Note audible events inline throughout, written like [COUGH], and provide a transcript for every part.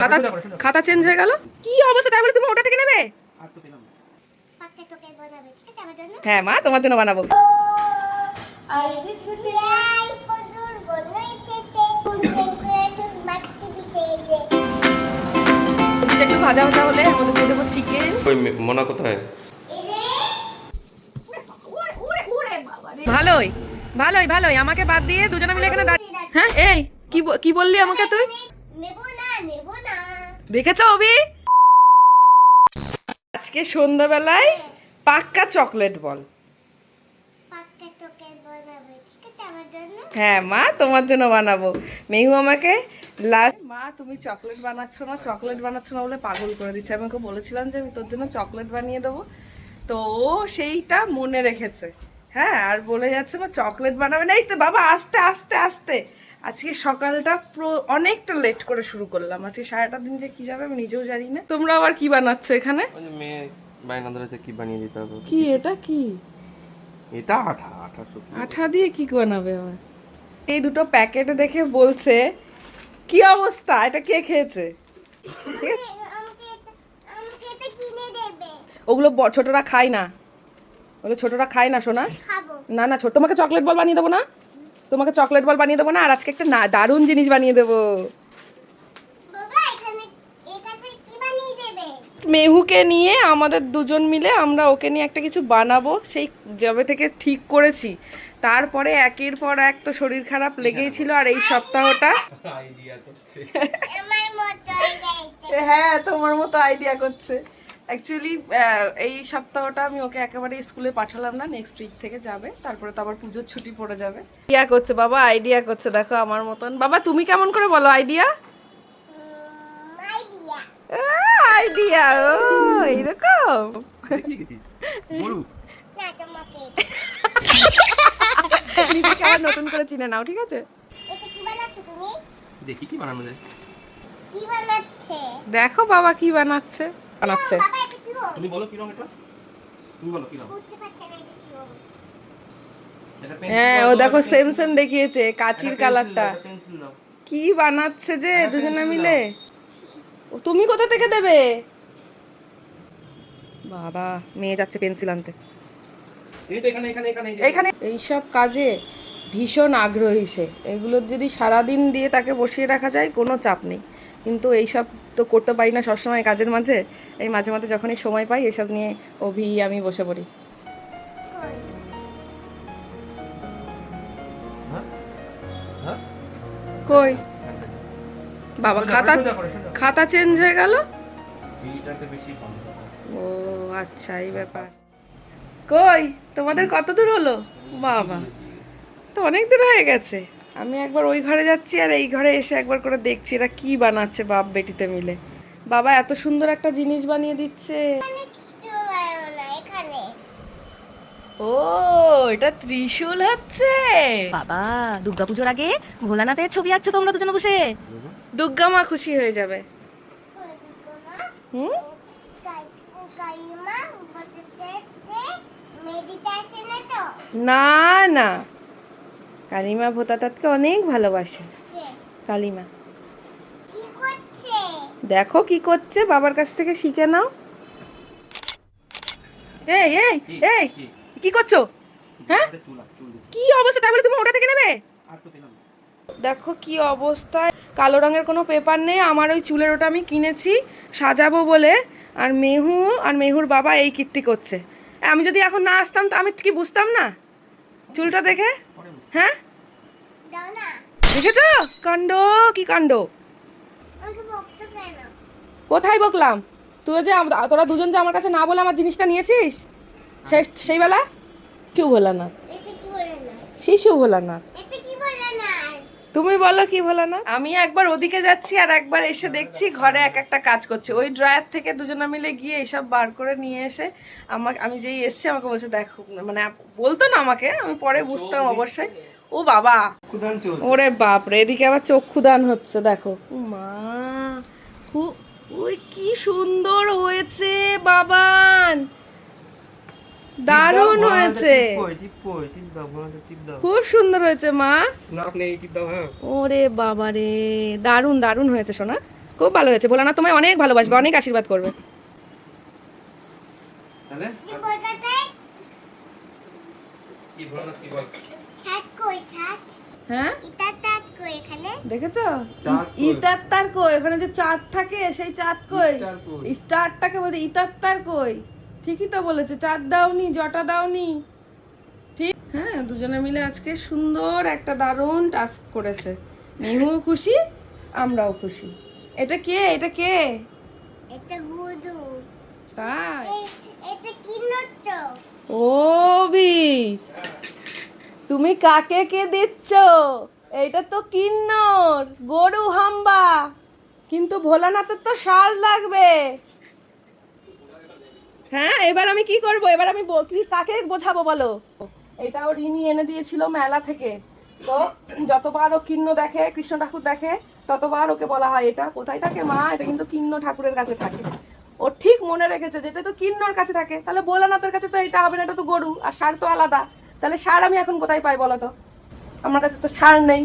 খাতা খাতা চেঞ্জ হয়ে গেল? কি অবস্থা? তাই বলে তুমি ওটা থেকে নেবে? পাক্কা তোকে বানাবে। ঠিক আছে আমার জন্য? হ্যাঁ মা তোমার জন্য বানাবো। একটু ভাজা ভাজা হলে আমাদের দিয়ে দেবো চিকেন ওই মোনা কোথায়? ভালোই ভালোই ভালোই। আমাকে বাদ দিয়ে দুজনে মিলে এখানে দাঁড়িয়ে হ্যাঁ এই কি কি বললি আমাকে তুই? নেব না। দেখেছ অবি আজকে সন্ধ্যাবেলায় পাক্কা চকলেট বল। হ্যাঁ মা তোমার জন্য বানাবো। মেহু আমাকে লাস্ট মা তুমি চকলেট বানাচ্ছ না? চকলেট বানাচ্ছ না বলে পাগল করে দিচ্ছে। আমি ওকে বলেছিলাম যে আমি তোর জন্য চকলেট বানিয়ে দেবো। তো ও সেইটা মনে রেখেছে। হ্যাঁ আর বলে যাচ্ছে মা চকলেট বানাবে না। এই তো বাবা আস্তে আস্তে আস্তে। আজকে সকালটা পুরো অনেকটা লেট করে শুরু করলাম। আজকে সারাটা দিন যে কি যাবে আমি নিজেও জানি না। তোমরা আবার কি বানাচ্ছ এখানে? মেয়ে বায়না ধরেছে কি বানিয়ে দিতে হবে? কি এটা কি? এটা আঠা আঠা আঠা দিয়ে কি বানাবে আবার? এই দুটো প্যাকেটে দেখে বলছে কি অবস্থা? এটা কে খেয়েছে? ওগুলো ব- ছোটরা খায় না। ওগুলো ছোটরা খায় না শোনা না না ছোট তোমাকে চকলেট বল বানিয়ে দেবো না? তোমাকে চকলেট বল বানিয়ে দেবো না আর আজকে একটা না দারুণ জিনিস বানিয়ে দেবো। মেহুকে নিয়ে আমাদের দুজন মিলে আমরা ওকে নিয়ে একটা কিছু বানাবো সেই যবে থেকে ঠিক করেছি। তারপরে একের পর এক তো শরীর খারাপ লেগেই ছিল আর এই সপ্তাহটা। [LAUGHS] হ্যাঁ তোমার মতো আইডিয়া করছে। অ্যাকচুয়ালি এই সপ্তাহটা আমি ওকে একেবারে স্কুলে পাঠালাম না নেক্সট উইক থেকে যাবে। তারপরে তো আবার পুজোর ছুটি পড়ে যাবে। ইয়া করছে বাবা আইডিয়া করছে দেখো আমার মতন। বাবা তুমি কেমন করে বলো আইডিয়া আইডিয়া আইডিয়া ও এইরকম। নিজেকে আবার নতুন করে চিনে নাও ঠিক আছে? এটা কি বানাচ্ছো তুমি দেখি কি বানানো যায়। দেখো বাবা কি বানাচ্ছে। বানাচ্ছে। তুমি বলো কি রং এটা? তুমি বলো কি রং? বুঝতে পারছে না এটা কি ও এটা হ্যাঁ ও দেখো সেম সেম দেখিয়েছে কাচির কালারটা কি বানাচ্ছে যে দুজনে মিলে? ও তুমি কোথা থেকে দেবে? বাবা মেয়ে যাচ্ছে পেন্সিল আনতে। এই তো এখানে এখানে এখানে এই যে- এইসব কাজে ভীষণ আগ্রহী সে। এগুলোর যদি সারাদিন দিয়ে তাকে বসিয়ে রাখা যায় কোনো চাপ নেই। কিন্তু এইসব তো করতে পারি না সবসময় কাজের মাঝে। এই মাঝে মাঝে যখনই সময় পাই এসব নিয়ে অভি আমি বসে পড়ি। হ্যাঁ হ্যাঁ কই? বাবা খাতা। খাতা চেঞ্জ হয়ে গেল? এইটাতে বেশি ভালো ও আচ্ছা এই ব্যাপার। কই? তোমাদের কত দূর হলো? বাবা তো অনেক দূর হয়ে গেছে। আমি একবার ওই ঘরে যাচ্ছি আর এই ঘরে এসে একবার করে দেখছি এরা কি বানাচ্ছে বাপ বেটিতে মিলে। বাবা এত সুন্দর একটা জিনিস বানিয়ে দিচ্ছে। ও এটা ত্রিশূল হচ্ছে। বাবা দুর্গাপুজোর আগে ভোলানাথের ছবি আঁকছো তোমরা দুজন বসে? দুর্গা মা খুশি হয়ে যাবে। হুম? কাই কাইমা বলতে মেডিটেশন তো? না না। কালিমা ভোতাতাতকে অনেক ভালোবাসে। কে? কালিমা দেখো কি করছে বাবার কাছ থেকে শিখে নাও। এই এই এই কি? করছ? হ্যাঁ। কি অবস্থা? তাই বলে তুমি ওটা থেকে নেবে? আর তো দিলাম না। দেখো কি অবস্থায় কালো রঙের কোনো পেপার নেই আমার ওই চুলের ওটা আমি কিনেছি সাজাবো বলে। আর মেহু আর মেহুর বাবা এই কীর্তি করছে। আমি যদি এখন না আসতাম তো আমি কি বুঝতাম না? চুলটা দেখে? হ্যাঁ? দেখেছ? কাণ্ড কি কাণ্ড? কোথায় বকলাম? তুই যে তোরা দুজন যে আমার কাছে না বলে আমার জিনিসটা নিয়েছিস? সেই সেই বেলা কেউ বলে না। এটা কি বলে না শিশু বলে না। এটা কি বলে না তুমি বলো কি বলো না? আমি একবার ওদিকে যাচ্ছি আর একবার এসে দেখছি ঘরে এক একটা কাজ করছে। ওই ড্রয়ার থেকে দুজনে মিলে গিয়ে এসব বার করে নিয়ে এসে আমাকে আমি যেই এসছি আমাকে বলছে দেখো মানে বলতো না আমাকে আমি পরে বুঝতাম অবশ্যই। ও বাবা। ওরে বাপরে এদিকে আবার চক্ষুদান হচ্ছে দেখো। মা খুব ওই কি সুন্দর হয়েছে বাবান। দারুণ হয়েছে। টিপ কই, টিপ কই, টিপ দাও, ভোলানাথের টিপ দাও। খুব সুন্দর হয়েছে মা। হ্যাঁ। ওরে বাবা রে দারুণ দারুণ হয়েছে সোনা। খুব ভালো হয়েছে। ভোলানাথ তোমায় অনেক ভালোবাসবে অনেক আশীর্বাদ করবে। তাহলে? কি বলতে কি বলো? হ্যাঁ? দেখেছ? চাঁদ কই? কই? ওখানে যে চাঁদ থাকে সেই চাঁদ কই? স্টারটাকে বলতে ইতাত্তার কই? ঠিকই তো বলেছে। চাঁদ দাওনি জটা দাওনি। ঠিক? হ্যাঁ দুজনে মিলে আজকে সুন্দর একটা দারুণ টাস্ক করেছে। মেহুও খুশি আমরাও খুশি। এটা কে? এটা কে? এটা গুদু তাই? এটা কি নট ও বি। তুমি কাকে কে দিচ্ছ? এইটা তো কিন্নর, গরু হাম্বা। কিন্তু ভোলানাথের তো সার লাগবে। হ্যাঁ এবার আমি কি করব? এবার আমি কাকে বোঝাবো বলো? এটা ও রিমি এনে দিয়েছিল মেলা থেকে। তো যতবার ও কিন্ন দেখে, কৃষ্ণ ঠাকুর দেখে, ততবার ওকে বলা হয় এটা। কোথায় থাকে মা? এটা কিন্তু কিন্ন ঠাকুরের কাছে থাকে। ও ঠিক মনে রেখেছে যেটা তো কিন্নর কাছে থাকে। তাহলে ভোলানাথের কাছে তো এটা হবে না, এটা তো গরু। আর সার তো আলাদা। তাহলে সার আমি এখন কোথায় পাই বলো তো? আমার কাছে তো সার নেই।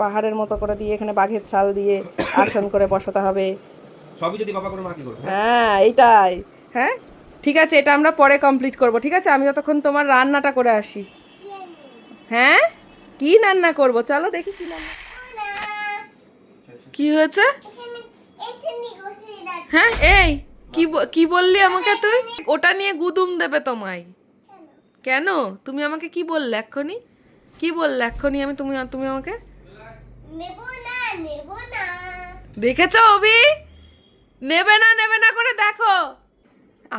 পাহাড়ের মতো করে দিয়ে এখানে বাঘের ছাল দিয়ে আসন করে বসাতে হবে। সবই যদি বাবা করে মা কি করবে হ্যাঁ? এইটাই। হ্যাঁ? ঠিক আছে এটা আমরা পরে কমপ্লিট করব। ঠিক আছে আমি ততক্ষণ তোমার রান্নাটা করে আসি। হ্যাঁ? কি রান্না করব? চলো দেখি কি রান্না কি হয়েছে এখানে এখানে বসে দাও। হ্যাঁ এই কি বললি আমাকে তুই? ওটা নিয়ে গুদুম দেবে তোমায়। কেন? তুমি আমাকে কি বললে এক্ষুনি? কি বললে এক্ষুনি আমি তুমি তুমি আমাকে? দেখেছ অভি? নেবে না নেবে না করে দেখো।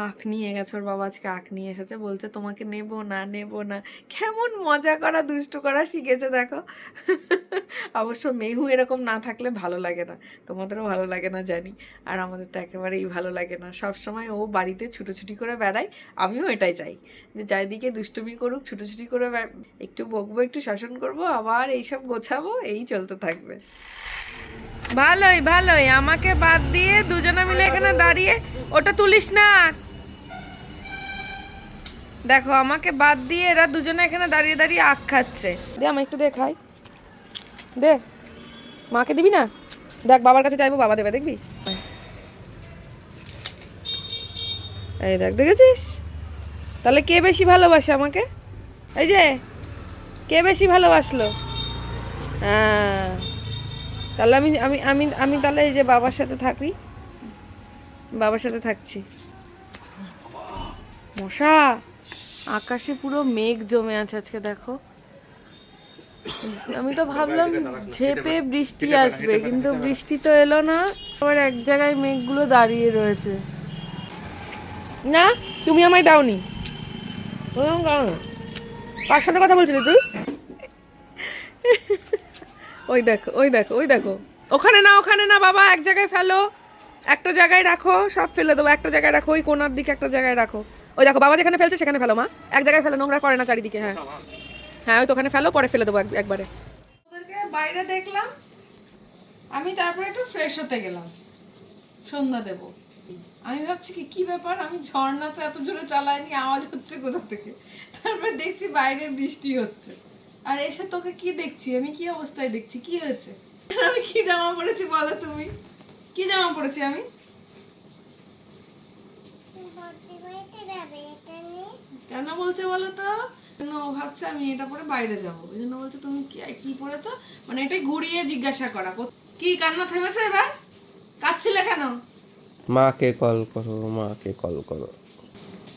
আখ নিয়ে গেছে, ওর বাবা আজকে আখ নিয়ে এসেছে, বলছে তোমাকে নেব না নেব না। কেমন মজা করা, দুষ্টু করা শিখেছে, দেখো। অবশ্য মেহু এরকম না থাকলে ভালো লাগে না। তোমাদেরও ভালো লাগে না, জানি। আর আমাদের তো একেবারেই ভালো লাগে না। সব সময় ও বাড়িতে ছুটোছুটি করে বেড়ায়, আমিও এটাই চাই। যে চারিদিকে দুষ্টুমি করুক, ছুটোছুটি করে একটু বকবো, একটু শাসন করব, আবার এইসব গোছাবো, এই চলতে থাকবে। ভালোই ভালোই, আমাকে বাদ দিয়ে দুজনে মিলে এখানে দাঁড়িয়ে, ওটা তুলিস না। দেখো, আমাকে বাদ দিয়ে এরা দুজনে এখানে দাঁড়িয়ে দাঁড়িয়ে আখ খাচ্ছে। দে আমি একটু দে, খাই। দে। মাকে দিবি না? দেখ, বাবার কাছে চাইব, বাবা দেবে, দেখবি? এই দেখ, দেখেছিস? তাহলে কে বেশি ভালোবাসে আমাকে? এই যে, কে বেশি ভালোবাসলো? হ্যাঁ। তাহলে আমি আমি আমি আমি তাহলে এই যে বাবার সাথে থাকি বাবার সাথে থাকছি। মশা! আকাশে পুরো মেঘ জমে আছে আজকে, দেখো। আমি তো ভাবলাম ঝেপে বৃষ্টি আসবে, কিন্তু বৃষ্টি তো এলো না। আবার এক জায়গায় মেঘগুলো দাঁড়িয়ে রয়েছে। না, তুমি আমায় দাওনি। কার সাথে কথা বলছিলি তুই? ওই দেখো ওই দেখো ওই দেখো। ওখানে না ওখানে না, বাবা, এক জায়গায় ফেলো। একটা জায়গায় রাখো, সব ফেলে দেবো। একটা জায়গায় রাখো, ওই কোনার দিকে একটা জায়গায় রাখো। ওই দেখো, বাবা যেখানে ফেলছে সেখানে ফেলো মা। এক জায়গায় ফেলো, নোংরা করে না চারিদিকে হ্যাঁ। হ্যাঁ ওই তো ওখানে ফেলো, পরে ফেলে দেবো এক- একবারে। ওদেরকে বাইরে দেখলাম, আমি তারপরে একটু ফ্রেশ হতে গেলাম। সন্ধ্যা দেব। আমি ভাবছি কি কি ব্যাপার? আমি ঝর্ণা তো এত জোরে চালাইনি, আওয়াজ হচ্ছে কোথা থেকে? তারপরে দেখছি বাইরে বৃষ্টি হচ্ছে। আর এসে তোকে কি দেখছি? আমি কি অবস্থায় দেখছি? কি হয়েছে? আমি কি জামা পরেছি বলো তুমি? কি জামা পরেছি আমি ভর্তি করতে যাবে এটা নিয়ে কেন বলছে বলো তো? কেন ভাবছে আমি এটা পরে বাইরে যাব। ওই জন্য বলছে তুমি কি কি পরেছো মানে এটাই ঘুরিয়ে জিজ্ঞাসা করা। কি কান্না থেমেছে এবার? কাচ্ছিলে কেন? মাকে কল করো মাকে কল করো।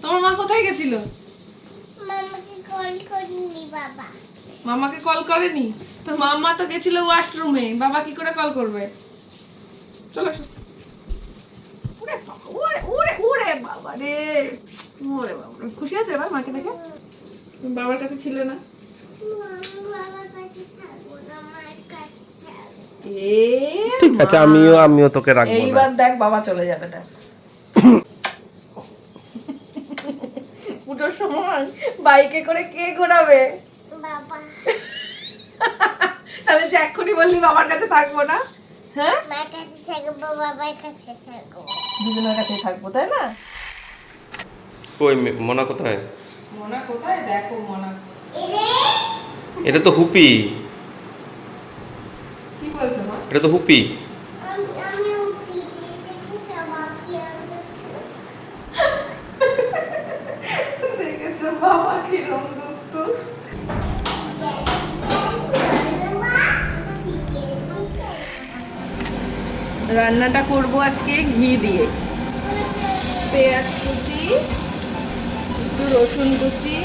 তোমার মা কোথায় গেছিল? মামাকে কল করলি বাবা। মামাকে কল করেনি? তো মামা তো গেছিল ওয়াশরুমে। বাবা কি করে কল করবে? চলো ওরে ওরে ওরে বাবা রে। ওরে বাবা খুশি আছে এবার মাকে দেখে? বাবার কাছে ছিলে না? কাছে কাছে ঠিক আছে আমিও আমিও তোকে রাখব এইবার দেখ বাবা চলে যাবে দেখ। পুজোর সময় বাইকে করে কে ঘোরাবে? বাবা তাহলে যে এক্ষুনি বললি বাবার কাছে থাকব না? হ্যাঁ? মায়ের কাছে থাকব বাবার কাছে থাকব। দুজনের কাছেই থাকব তাই না? কই মোনা কোথায়? মনা কোথায়? দেখো মনা। এটা তো হুপি। কি বলছো মা? এটা তো হুপি। রান্নাটা করব আজকে ঘি দিয়ে। পেঁয়াজ কুচি একটু রসুন কুচি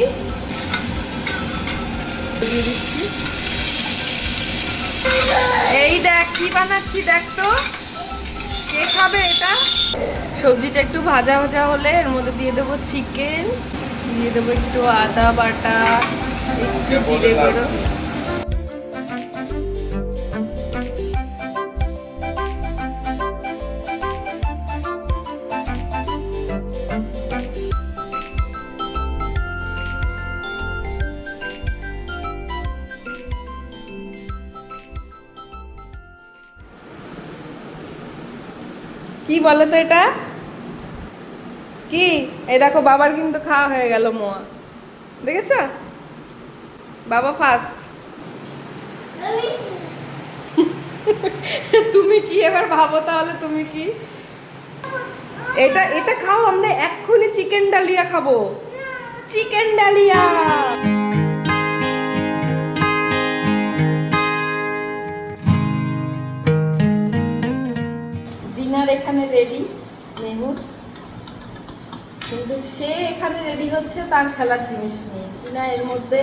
এই দেখ, কি বানাচ্ছি দেখ তো। কে খাবে এটা? সবজিটা একটু ভাজা ভাজা হলে এর মধ্যে দিয়ে দেবো চিকেন দিয়ে দেবো একটু আদা বাটা, একটু জিরে গুঁড়ো। কি বলো তো এটা? কি? এই দেখো বাবার কিন্তু খাওয়া হয়ে গেল মোয়া। দেখেছ? বাবা ফার্স্ট [LAUGHS] তুমি কি এবার ভাবো তাহলে তুমি কি? এটা এটা খাও আমরা এক্ষুনি চিকেন ডালিয়া খাব। চিকেন ডালিয়া! এখানে রেডি হচ্ছে তার খেলার জিনিস নিয়ে। কিনা এর মধ্যে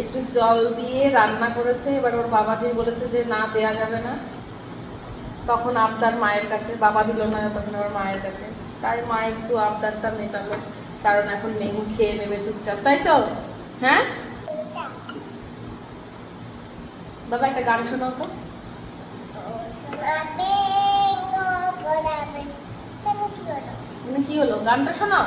একটু জল দিয়ে রান্না করেছে। এবার ওর বাবা যেই বলেছে যে, না, দেয়া যাবে না। তখন আবদার মায়ের কাছে, বাবা দিল না, তখন আবার মায়ের কাছে। তাই মা একটু আবদারটা মেটালো, কারণ এখন মেহু খেয়ে নেবে চুপচাপ, তাই তো? হ্যাঁ? বাবা, একটা গান শোনাও তো। কি হলো? গানটা শোনাও?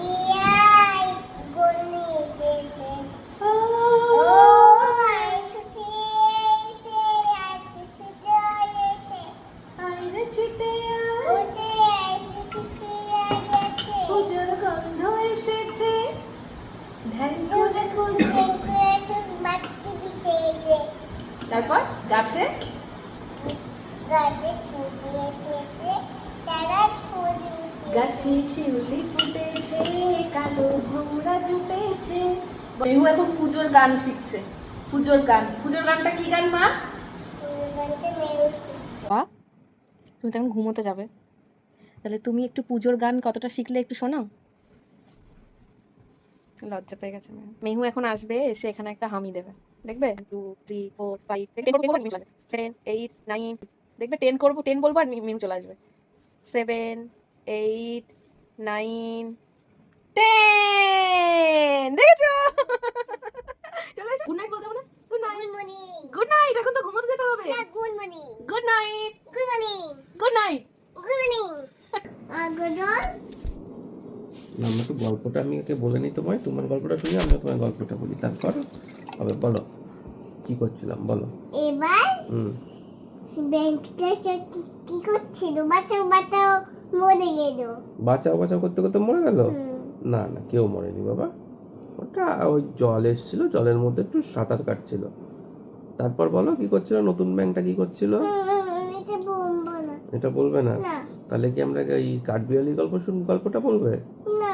মেহু এখন পুজোর গান শিখছে। পুজোর গান। পুজোর গানটা কি গান মা? বা তুমি তো এখন ঘুমোতে যাবে। তাহলে তুমি একটু পুজোর গান কতটা শিখলে একটু শোনাও। লজ্জা পেয়ে গেছে মেহু। মেহু এখন আসবে এসে এখানে একটা হামি দেবে। দেখবে? Two three four five seven eight nine দেখবে টেন করব টেন বলব আর মি- মিম চলে আসবে। সেভেন এইট নাইন টেন দেখেছ চলে এসে গুড নাইট বলতে হবে না গুড নাইট গুড নাইট এখন তো ঘুমোতে যেতে হবে Good morning. Good night Good morning. Good night Good morning. Uh, good on. না আমরা তো গল্পটা আমি ওকে বলে নিই তোমায় তোমার গল্পটা শুনি আমি তোমার গল্পটা বলি। তারপর হবে বলো। কি করছিলাম বলো। এবার হুম। ব্যাংকটা কি করছিল? বাঁচাও বাঁচাও মরে গেল। বাঁচাও বাঁচাও করতে করতে মরে গেল? না না কেউ মরেনি বাবা। ওটা ওই জল এসছিল জলের মধ্যে একটু সাঁতার কাটছিল। তারপর বলো কি করছিল? নতুন ব্যাংকটা কি করছিল? এটা বলব না। তাহলে কি আমরা এই কাঠবিড়ালি গল্প শুন গল্পটা বলবে? না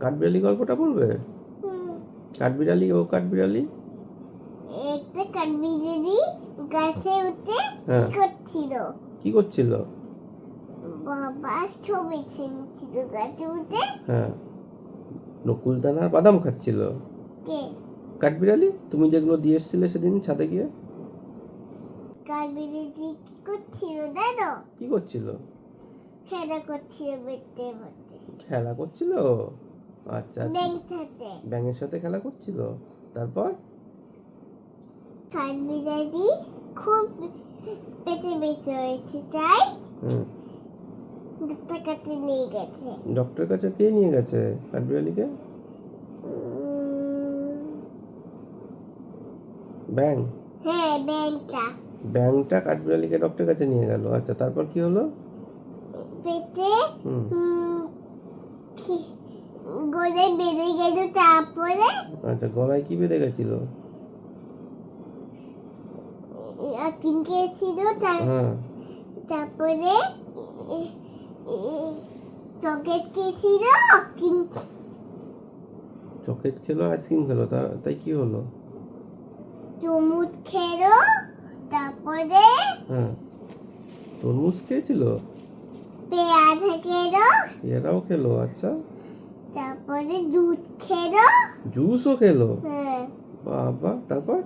কাঠবিড়ালি গল্পটা বলবে? কাঠবিড়ালি ও কাঠবিড়ালি? একটা কাঠবিড়ালি গাছে উঠে হ্যাঁ। কি করছিল? কি করছিল? বাবা ছবি ছিনছিল গাছে উঠে। হ্যাঁ। নকুলদানার বাদাম খাচ্ছিল? কে? কাঠবিড়ালি? তুমি যেগুলো দিয়ে এসেছিলে সেদিন ছাদে গিয়ে? কাঠবিড়ালি কি করছিল দাদা কি করছিল? খেলা করছিল বেটে বেটে। খেলা করছিল? আচ্ছা ব্যাংক ব্যাঙের সাথে খেলা করছিল? তারপর? কাঠবিড়ালি খুব পেটে বেঁচে হয়েছে তাই হুম। কাছে নিয়ে গেছে। ডক্টরের কাছে কে নিয়ে গেছে? উম, ব্যাং হ্যাঁ ব্যাংটা কাঠবিড়ালিকে ডক্টরের কাছে নিয়ে গেল। আচ্ছা তারপর কি হলো? পেটে হুম। গলায় বেঁধে গেল তারপরে? আচ্ছা গলায় কি বেঁধে গেছিল? হ্যাঁ। তারপরে খেয়েছিল চকলেট খেলো আইসক্রিম খেলো তাই কি হলো? চুমুট খেলো তারপরে হ্যাঁ। তরমুজ খেয়েছিল? পেয়ারা খেলো। এরাও খেলো আচ্ছা। তারপরে দুধ খেলো। জুসও খেলো? হ্যাঁ। বাবা তারপর?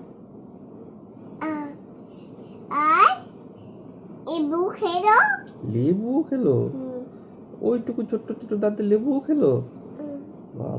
আর লেবু খেলো। লেবু খেলো? ওইটুকু ছোট্ট ছোট্ট দাঁতে লেবু খেলো? বাবা।